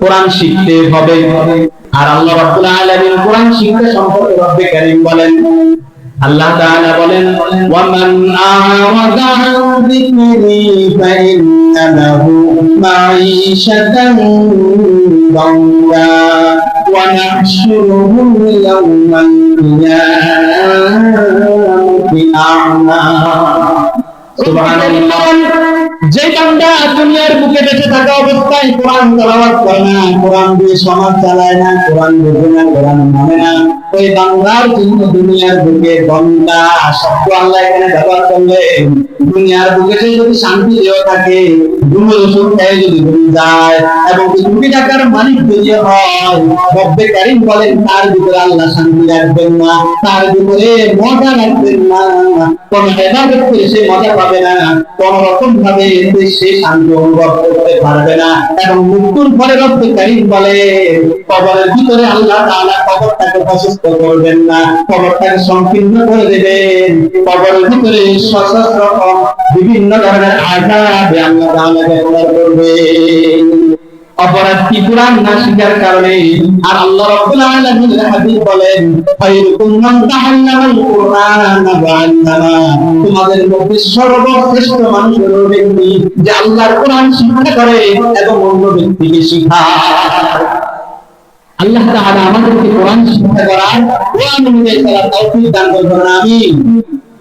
কোরআন শিখতে হবে। আর আল্লাহ রাব্বুল আলামিন কোরআন সম্পর্কে রব্বে কারীম বলেন। আল্লাহ তাআলা বলেন আ'রাদা আন যিকরি ওয়া নাহশুরুহু ইয়াওমাল কিয়ামাতি আ'মা। সুবহানাল্লাহ। যে বান্দা দুনিয়ার বুকে বেঁচে থাকা অবস্থায় কোরআন তেলাওয়াত করে না, কোরআন দিয়ে সমাজ চালায় না, কোরআন বুঝে না, কোরআন মানে না, ওই বাংলার জন্য দুনিয়ার বুকে বন্দা শব্দ আল্লাহ এখানে ব্যবহার করলে দুনিয়ার বুকে সে যদি শান্তি দেওয়া থাকে দুমে ওষুধ খেয়ে যদি ঘুরে যায়, এবং কোটি টাকার মালিক যদি হয়, রব্বে কারিম বলেন, তার ভিতরে আল্লাহ শান্তি রাখবেন না, তার ভিতরে মজা রাখবেন না। কোন হেদায়ত করে সে মজা পাবে না, কোন রকম ভাবে সে শান্তি অনুভব করতে পারবে না এবং কারিম বলে, কবরের ভিতরে আল্লাহ কবরটাকে প্রশস্ত করবেন না, কবরটাকে সংকীর্ণ করে দেবেন। কবরের ভিতরে সশস্ত্র বিভিন্ন ধরনের আঘাত আল্লাহ তাআলাকে অপরাধ কোরআন না শিকার কারণে? আর আল্লাহ রাব্বুল আলামিন হাদিস বলেন খায়রুকুম মান তাআল্লামাল কুরআন ওয়া আল্লামা তোমাদের মধ্যে সর্বশ্রেষ্ঠ মানুষ হলো ব্যক্তি যে আল্লাহর কোরআন শিক্ষা করে এবং অন্য ব্যক্তিকে শেখায়। আল্লাহ তাআলা আমাদেরকে কোরআন শিক্ষা করার কোরআন অনুযায়ী তৌফিক দান করবেন, আমিন।